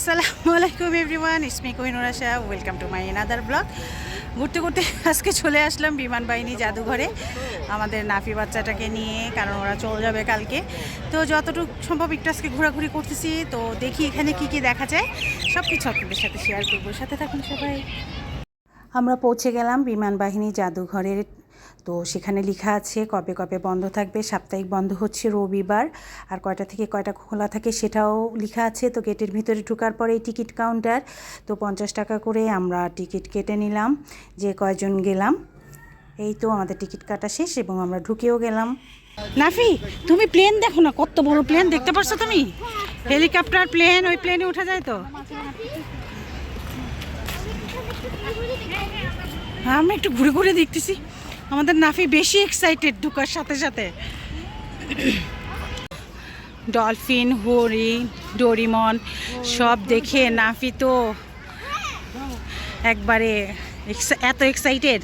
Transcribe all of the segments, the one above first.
আসসালামু আলাইকুম everyone ইসমি Kohinoor Asha welcome to my another blog ঘুরতে ঘুরতে আজকে চলে আসলাম বিমান বাহিনী জাদুঘরে, আমাদের নাফি বাচ্চাটাকে নিয়ে, কারণ ওরা চলে যাবে কালকে। তো যতটুকু সম্ভব একটু আজকে ঘোরাঘুরি করতেছি, তো দেখি এখানে কি কি দেখা যায়। সব কিছু আপনাদের সাথে শেয়ার করব। সাথে থাকুন সবাই। আমরা পৌঁছে গেলাম বিমান বাহিনী জাদুঘরের। তো সেখানে লেখা আছে, কবে কবে বন্ধ থাকবে, সাপ্তাহিক বন্ধ হচ্ছে রবিবার, আর কয়টা থেকে কয়টা খোলা থাকে সেটাও লেখা আছে। তো গেটের ভিতরে ঢুকার পরে টিকিট কাউন্টার, তো পঞ্চাশ টাকা করে আমরা টিকিট কেটে নিলাম, যে কয়জন গেলাম। এই তো আমাদের টিকিট কাটা শেষ এবং আমরা ঢুকেও গেলাম। নাফি, তুমি প্লেন দেখো না, কত বড় প্লেন, দেখতে পারছ তুমি? হেলিকপ্টার প্লেন, ওই প্লেনে উঠা যায় তো? হ্যাঁ আমি একটু ঘুরে ঘুরে দেখতেছি। আমাদের নাফি বেশি এক্সাইটেড ঢুকার সাথে সাথে। ডলফিন হরি, ডোরিমন, সব দেখে নাফি তো একবারে এত এক্সাইটেড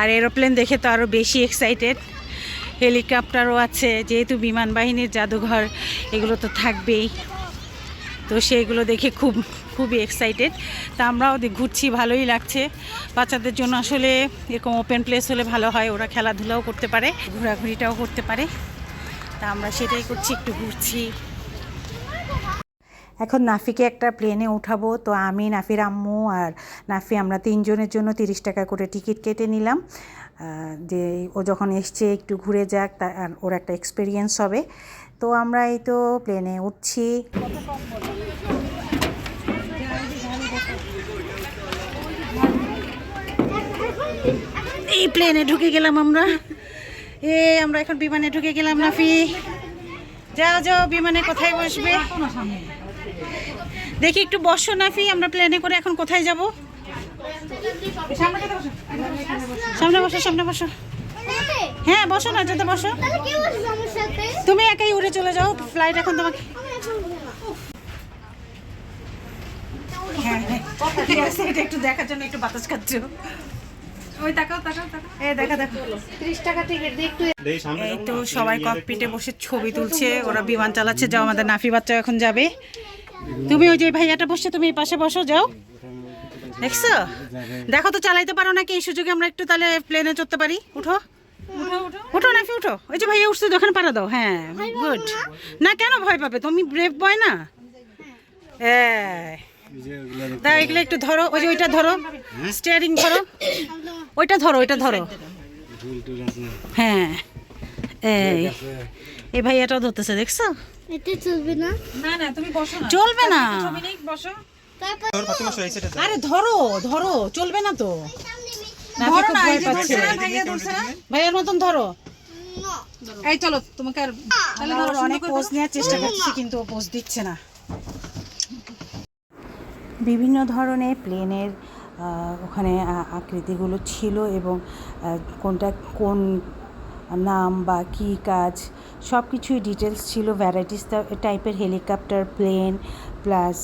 আর এরোপ্লেন দেখে তো আরও বেশি এক্সাইটেড হেলিকপ্টারও আছে, যেহেতু বিমান বাহিনীর জাদুঘর, এগুলো তো থাকবেই। তো সেইগুলো দেখে খুব খুবই এক্সাইটেড তা আমরাও দে- ঘুরছি, ভালোই লাগছে। বাচ্চাদের জন্য আসলে এরকম ওপেন প্লেস হলে ভালো হয়, ওরা খেলাধুলাও করতে পারে, ঘোরাঘুরিটাও করতে পারে। তা আমরা সেটাই করছি, একটু ঘুরছি। এখন নাফিকে একটা প্লেনে উঠাবো, তো আমি, নাফির আম্মু আর নাফি, আমরা তিনজনের জন্য তিরিশ টাকা করে টিকিট কেটে নিলাম। যে ও যখন এসছে, একটু ঘুরে যাক, তা ওর একটা এক্সপিরিয়েন্স হবে। তো আমরা এই তো প্লেনে উঠছি। এই প্লেনে ঢুকে গেলাম আমরা। এ, আমরা এখন বিমানে ঢুকে গেলাম, নাফি। যাও যাও, বিমানে কোথায় বসবে? দেখি একটু বসো, নাফি, আমরা প্লেনে করে এখন কোথায় যাব? সামনে বসো সামনে বসো। হ্যাঁ বসো না এটাতে বসো। তুমি একাই উড়ে চলে যাও ফ্লাইট এখন তোমাকে হ্যাঁ হ্যাঁ। এটা একটু দেখার জন্য একটু বাতাস খাচ্ছ। এই তো সবাই ককপিটে বসে ছবি তুলছে ওরা বিমান চালাচ্ছে যাও আমাদের নাফি বাচ্চা এখন যাবে। তুমি ওই যে ভাইয়াটা বসছে তুমি এই পাশে বসো যাও। দেখছ? দেখো তো চালাইতে পারো নাকি? এই সুযোগে আমরা একটু তাহলে প্লেনে চড়তে পারি। উঠো। উঠো নাফি উঠো। ওই যে ভাইয়া উঠছে দোকান পাড়া দাও। হ্যাঁ গুড না কেন ভয় পাবে? তুমি ব্রেভ বয় না? হ্যাঁ তা এগুলো একটু ধরো ওই যে ওইটা ধরো। স্টিয়ারিং ধরো। ওইটা ধরো ওইটা ধরো। হ্যাঁ। এই। এই ভাইয়াটাও ধরতেছে দেখছ? এতে চলবে না। না না তুমি বসো না। চলবে না। ছবি নেই বসো। আরে ধরো ধরো চলবে না তো। ধরো না এই ভয় যে পাচ্ছে ধরছে না ভাইয়া ধরছে না। ভাইয়ার মতন ধরো। এই চলো তোমাকে আর তাহলে ধরো অনেক পোজ নেওয়ার চেষ্টা করছি কিন্তু ও পোজ দিচ্ছে না। বিভিন্ন ধরনের প্লেনের ওখানে আকৃতিগুলো ছিল এবং কোনটা কোন নাম বা কী কাজ সব কিছুই ডিটেলস ছিল ভ্যারাইটিস টাইপের হেলিকপ্টার প্লেন প্লাস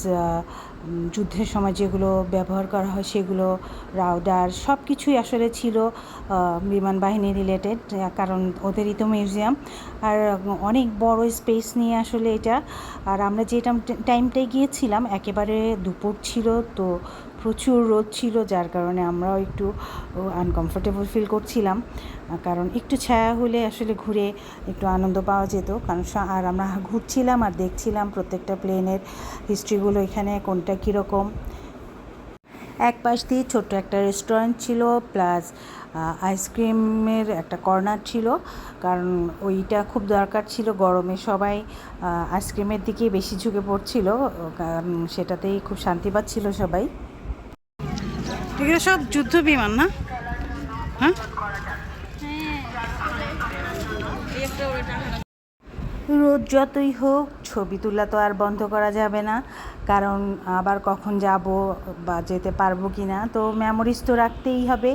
যুদ্ধের সময় যেগুলো ব্যবহার করা হয় সেগুলো রাউডার সব কিছুই আসলে ছিল বিমান বাহিনী রিলেটেড কারণ ওদেরই তো মিউজিয়াম আর অনেক বড় স্পেস নিয়ে আসলে এটা। আর আমরা যে টাইম- টাইমটায় গিয়েছিলাম, একেবারে দুপুর ছিল, তো প্রচুর রোদ ছিল, যার কারণে আমরাও একটু আনকমফোর্টেবল ফিল করছিলাম। কারণ একটু ছায়া হলে আসলে ঘুরে একটু আনন্দ পাওয়া যেত। কারণ আর আমরা ঘুরছিলাম আর দেখছিলাম প্রত্যেকটা প্লেনের হিস্ট্রিগুলো এখানে কোনটা কীরকম। এক পাশ দিয়ে ছোট্ট একটা রেস্টুরেন্ট ছিল, প্লাস আইসক্রিমের একটা কর্নার ছিল। কারণ ওইটা খুব দরকার ছিল, গরমে সবাই আইসক্রিমের দিকেই বেশি ঝুঁকে পড়ছিল। কারণ সেটাতেই খুব শান্তি পাচ্ছিল সবাই। এগুলো সব যুদ্ধ বিমান না? হ্যাঁ? রোদ যতই হোক, ছবি তোলা তো আর বন্ধ করা যাবে না। কারণ আবার কখন যাব বা যেতে পারব কি না, তো মেমোরিজ তো রাখতেই হবে।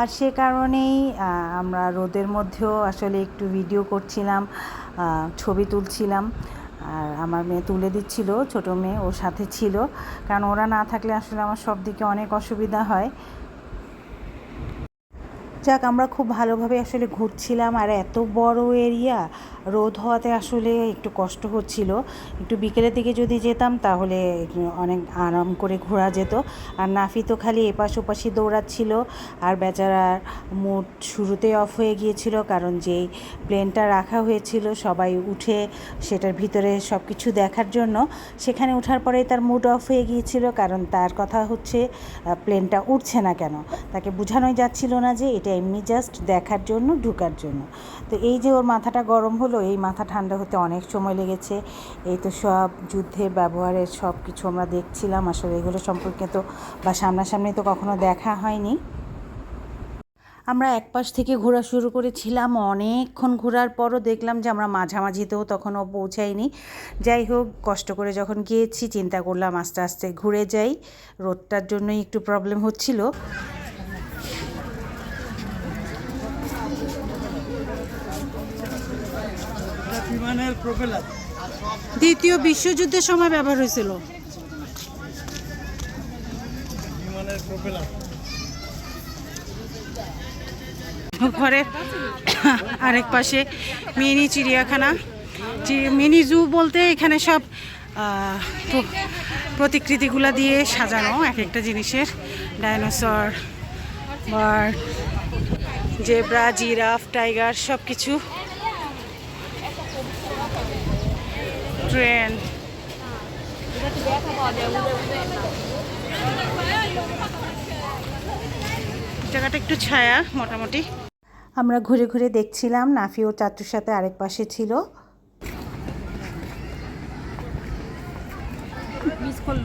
আর সে কারণেই আমরা রোদের মধ্যেও আসলে একটু ভিডিও করছিলাম ছবি তুলছিলাম। আর আমার মেয়ে তুলে দিচ্ছিল, ছোটো মেয়ে ওর সাথে ছিল। কারণ ওরা না থাকলে আসলে আমার সব দিকে অনেক অসুবিধা হয়। যাক, আমরা খুব ভালোভাবে আসলে ঘুরছিলাম আর এত বড় এরিয়া, রোদ হওয়াতে আসলে একটু কষ্ট হচ্ছিল। একটু বিকেলের দিকে যদি যেতাম তাহলে অনেক আরাম করে ঘোরা যেত। আর নাফি তো খালি এপাশ ওপাশই দৌড়াচ্ছিল আর বেচারার মুড শুরুতেই অফ হয়ে গিয়েছিল কারণ যেই প্লেনটা রাখা হয়েছিল সবাই উঠে সেটার ভিতরে সব কিছু দেখার জন্য, সেখানে ওঠার পরেই তার মুড অফ হয়ে গিয়েছিল কারণ তার কথা হচ্ছে প্লেনটা উঠছে না কেন? তাকে বোঝানোই যাচ্ছিল না যে এটা এমনি জাস্ট দেখার জন্য, ঢুকার জন্য। তো এই যে ওর মাথাটা গরম হলো, এই মাথা ঠান্ডা হতে অনেক সময় লেগেছে। এই তো সব যুদ্ধে ব্যবহারের সব কিছু আমরা দেখছিলাম। আসলে এগুলো সম্পর্কে তো বা সামনাসামনি তো কখনো দেখা হয়নি। আমরা এক পাশ থেকে ঘোরা শুরু করেছিলাম। অনেকক্ষণ ঘোরার পরও দেখলাম যে আমরা মাঝামাঝিতেও তখনও পৌঁছাইনি। যাই হোক, কষ্ট করে যখন গিয়েছি, চিন্তা করলাম আস্তে আস্তে ঘুরে যাই। রোদটার জন্যই একটু প্রবলেম হচ্ছিল। বিমানের প্রপেলার। দ্বিতীয় বিশ্বযুদ্ধের সময় ব্যবহার হয়েছিল। বিমানের প্রপেলার। ঘরের আরেক পাশে মিনি চিড়িয়াখানা। মিনি জু বলতে এখানে সব প্রতিকৃতিগুলা দিয়ে সাজানো এক একটা জিনিসের। Dinosaur bird zebra giraffe tiger সব কিছু ট্রেন জায়গাটা একটু ছায়া মোটামুটি। আমরা ঘুরে ঘুরে দেখছিলাম নাফি ও চাচুর সাথে আরেক পাশে ছিল। মিস করল।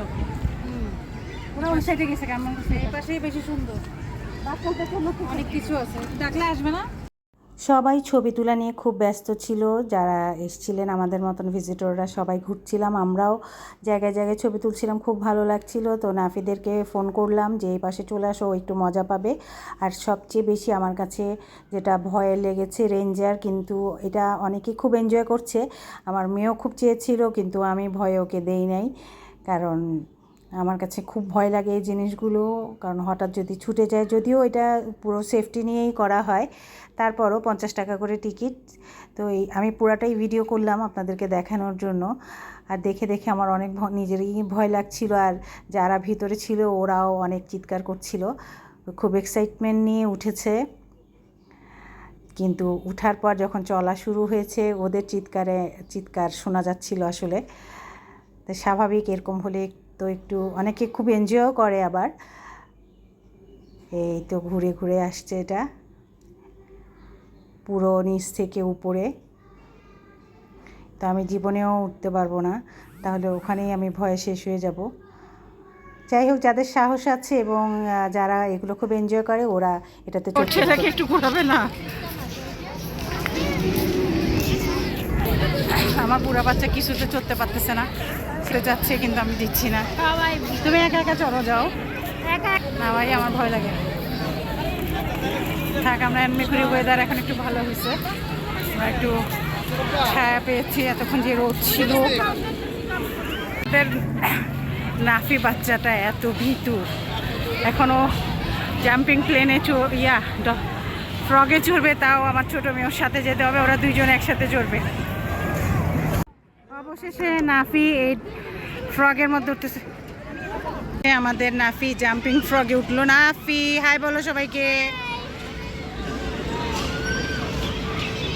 ওরা ওই সাইডে গেছে কেমন এই পাশেই বেশি সুন্দর। অনেক কিছু আছে। ডাকলে আসবে না? সবাই ছবি তোলা নিয়ে খুব ব্যস্ত ছিল, যারা এসছিলেন আমাদের মতন ভিজিটররা সবাই ঘুরছিলাম, আমরাও জায়গায় জায়গায় ছবি তুলছিলাম, খুব ভালো লাগছিল। তো নাফিদেরকে ফোন করলাম যে, এই পাশে চলে আসো একটু মজা পাবে। আর সবচেয়ে বেশি আমার কাছে যেটা ভয়ে লেগেছে রেঞ্জার কিন্তু এটা অনেকে খুব এনজয় করছে। আমার মেয়েও খুব চেয়েছিল, কিন্তু আমি ভয়ে ওকে দেই নাই, কারণ আমার কাছে খুব ভয় লাগে এই জিনিসগুলো, কারণ হঠাৎ যদি ছুটে যায়, যদিও এটা পুরো সেফটি নিয়েই করা হয়, তারপরও পঞ্চাশ টাকা করে টিকিট তো এই, আমি পুরাটাই ভিডিও করলাম আপনাদেরকে দেখানোর জন্য। আর দেখে দেখে আমার অনেক নিজেরই ভয় লাগছিল, আর যারা ভিতরে ছিল ওরাও অনেক চিৎকার করছিল। খুব এক্সাইটমেন্ট নিয়ে উঠেছে। কিন্তু উঠার পর যখন চলা শুরু হয়েছে, ওদের চিৎকারে, চিৎকার শোনা যাচ্ছিল আসলে। তো স্বাভাবিক এরকম হলে তো একটু অনেকে খুব এনজয়ও করে আবার। এই তো ঘুরে ঘুরে আসছে এটা। পুরো নিচ থেকে উপরে। তো আমি জীবনেও উঠতে পারব না, তাহলে ওখানেই আমি ভয়ে শেষ হয়ে যাব। যাই হোক, যাদের সাহস আছে এবং যারা এগুলো খুব এনজয় করে, ওরা এটাতে একটু ঘোরাবে না? আমার বুড়া বাচ্চা কিছুতে চড়তে পারতেছে না। সে যাচ্ছে কিন্তু আমি দিচ্ছি না। তুমি একা একা চড়ো যাও। না ভাই আমার ভয় লাগে। থাক আমরা এমনি ওয়েদার এখন একটু ভালো হয়েছে। আমরা একটু ছায়া পেয়েছি এতক্ষণ যে রোদ ছিল। নাফি বাচ্চাটা এত ভীতু এখনও জাম্পিং প্লেনে চড় ইয়া ফ্রগে চড়বে তাও আমার ছোট মেয়ের সাথে যেতে হবে ওরা দুইজন একসাথে চড়বে। অবশেষে নাফি এই ফ্রগের মধ্যে উঠতেছে। আমাদের নাফি জাম্পিং ফ্রগে উঠল। নাফি, হাই বলো সবাইকে।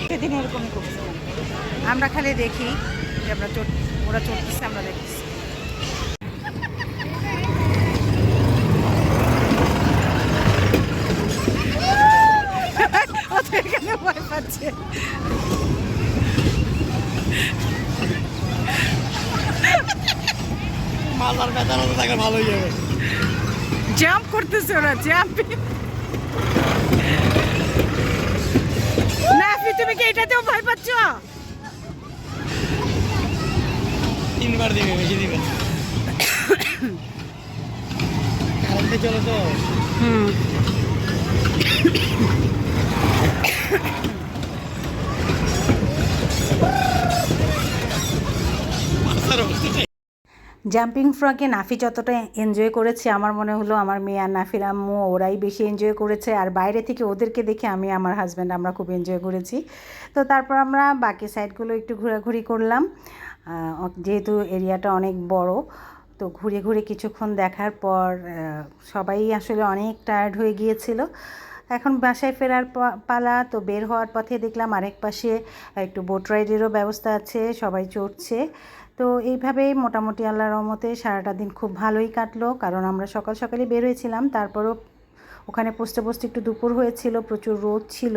সেদিন এরকমই করছে। আমরা খালি দেখি যে আমরা চড়, ওরা চড়তেছে, আমরা দেখতেছি। ও তো এখানে ভয় পাচ্ছে? মাথার ব্যথা মতো থাকলে ভালো যাবে জাম্প করতেছে ওরা জাম্পিং নাফি তুমি কি এটাতেও ভয় পাচ্ছ? তিনবার দিবে বেশি দিবে কারেন্টে চলে তো। হুম। জাম্পিং ফ্রকে নাফি যতটা এনজয় করেছে, আমার মনে হলো আমার মেয়ে আর নাফির আম্মু ওরাই বেশি এনজয় করেছে। আর বাইরে থেকে ওদেরকে দেখে আমি আমার হাজব্যান্ড আমরা খুব এনজয় করেছি। তো তারপর আমরা বাকি সাইডগুলো একটু ঘোরাঘুরি করলাম। যেহেতু এরিয়াটা অনেক বড়, তো ঘুরে ঘুরে কিছুক্ষণ দেখার পর সবাই আসলে অনেক টায়ার্ড হয়ে গিয়েছিল। এখন বাসায় ফেরার পালা, তো বের হওয়ার পথে দেখলাম আরেক পাশে একটু বোট রাইডেরও ব্যবস্থা আছে, সবাই চড়ছে। তো এইভাবেই মোটামুটি আল্লাহর রহমতে সারাটা দিন খুব ভালোই কাটলো। কারণ আমরা সকাল সকালে বের হয়েছিলাম, তারপরও ওখানে পোস্টে পোস্টে একটু দুপুর হয়েছিল, প্রচুর রোদ ছিল।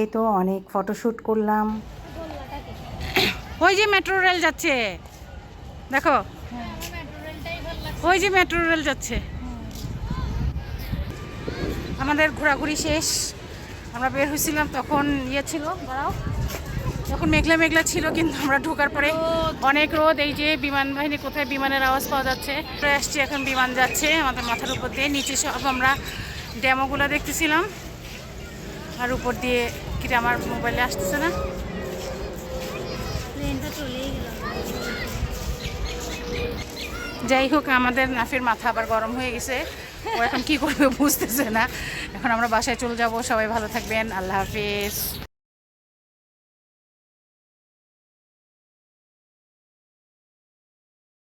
এই তো অনেক ফটোশ্যুট করলাম। ওই যে মেট্রো রেল যাচ্ছে, দেখো। ওই যে মেট্রো রেল যাচ্ছে। আমাদের ঘোরাঘুরি শেষ, আমরা বের হয়েছিলাম তখন ইয়ে ছিল, দাঁড়াও। তখন মেঘলা মেঘলা ছিল কিন্তু আমরা ঢোকার পরে অনেক রোদ এই যে বিমান বাহিনী কোথায় বিমানের আওয়াজ পাওয়া যাচ্ছে। আসছি এখন বিমান যাচ্ছে আমাদের মাথার উপর দিয়ে নিচে সব আমরা ড্যামোগুলো দেখতেছিলাম। আর উপর দিয়ে কিটা আমার মোবাইলে আসতেছে না। যাই হোক আমাদের নাফির মাথা আবার গরম হয়ে গেছে। ও এখন কি করবে বুঝতেছে না। এখন আমরা বাসায় চলে যাব। সবাই ভালো থাকবেন। আল্লাহ হাফিজ।